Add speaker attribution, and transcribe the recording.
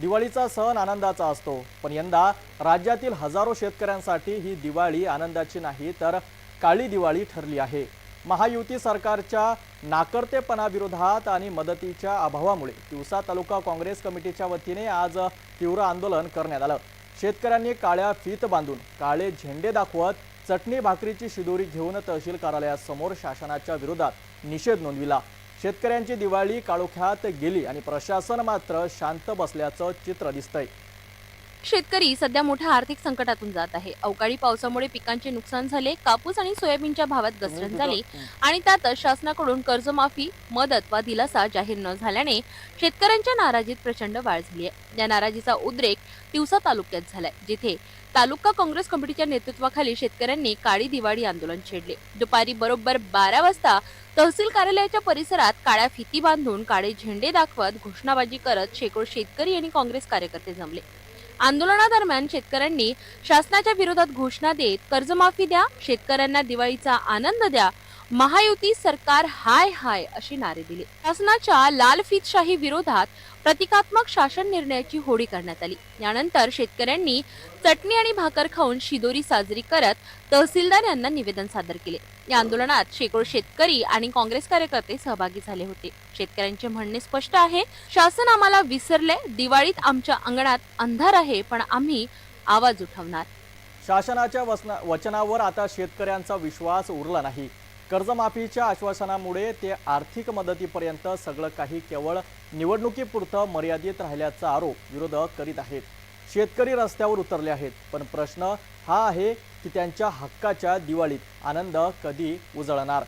Speaker 1: दिवाळीचा सण आनंदाचा असतो. पण यंदा राज्यातील हजारो शेतकऱ्यांसाठी ही दिवाळी आनंदाची नाही तर काळी दिवाळी ठरली आहे. महायुती सरकारच्या नाकर्तेपणाविरोधात आणि मदतीच्या अभावामुळे तिवसा तालुका काँग्रेस कमिटीच्या वतीने आज तीव्र आंदोलन करण्यात आलं. शेतकऱ्यांनी काळ्या फीत बांधून काळे झेंडे दाखवत चटणी भाकरीची शिदोरी घेऊन तहसील कार्यालयासमोर शासनाच्या विरोधात निषेध नोंदविला. शेतकऱ्यांची दिवाळी काळोख्यात गेली आणि प्रशासन मात्र शांत बसल्याचं चित्र दिसतंय.
Speaker 2: शेतकरी सध्या मोठ्या आर्थिक संकटातून जात आहे. अवकाळी पावसामुळे पिकांचे नुकसान झाले कापूस आणि सोयाबीनच्या भावात घसरण झाली आणि त्यातच शासनाकडून कर्जमाफी मदत वा दिलासा जाहीर न झाल्याने शेतकऱ्यांच्या नाराजीत प्रचंड वाढ झाली आहे. या नाराजीचा उद्रेक तिवसा तालुक्यात झालाय जिथे तालुका काँग्रेस कमिटीच्या नेतृत्वाखाली शेतकऱ्यांनी काळी दिवाळी आंदोलन छेडले. दुपारी बरोबर बारा वाजता तहसील कार्यालयाच्या परिसरात काळ्या फिती बांधून काळे झेंडे दाखवत घोषणाबाजी करत शेकडो शेतकरी आणि काँग्रेस कार्यकर्ते जमले. आंदोलनादरम्यान शेतकऱ्यांनी शासनाच्या विरोधात घोषणा देत कर्जमाफी द्या शेतकऱ्यांना दिवाळीचा आनंद द्या महायुती सरकार हाय हाय अशी नारे दिले. शासनाच्या लालफितशाही विरोधात प्रतिकात्मक शासन निर्णयाची होळी करण्यात आली. यानंतर शेतकऱ्यांनी चटणी आणि भाकर खाऊन शिदोरी साजरी करत तहसीलदार यांना निवेदन सादर केले. या आंदोलनात शेकडो शेतकरी आणि काँग्रेस कार्यकर्ते सहभागी झाले होते. शेतकऱ्यांचे म्हणणे स्पष्ट आहे शासन आम्हाला विसरले दिवाळीत आमच्या अंगणात अंधार आहे पण आम्ही आवाज उठवणार.
Speaker 1: शासनाच्या वचनावर आता शेतकऱ्यांचा विश्वास उरला नाही. कर्जमाफीच्या आश्वासनामुळे ते आर्थिक मदतीपर्यंत सगळं काही केवळ निवडणुकीपुरतं मर्यादित राहिल्याचा आरोप विरोधक करीत आहेत. शेतकरी रस्त्यावर उतरले आहेत पण प्रश्न हा आहे की त्यांच्या हक्काच्या दिवाळीत आनंद कधी उजळणार?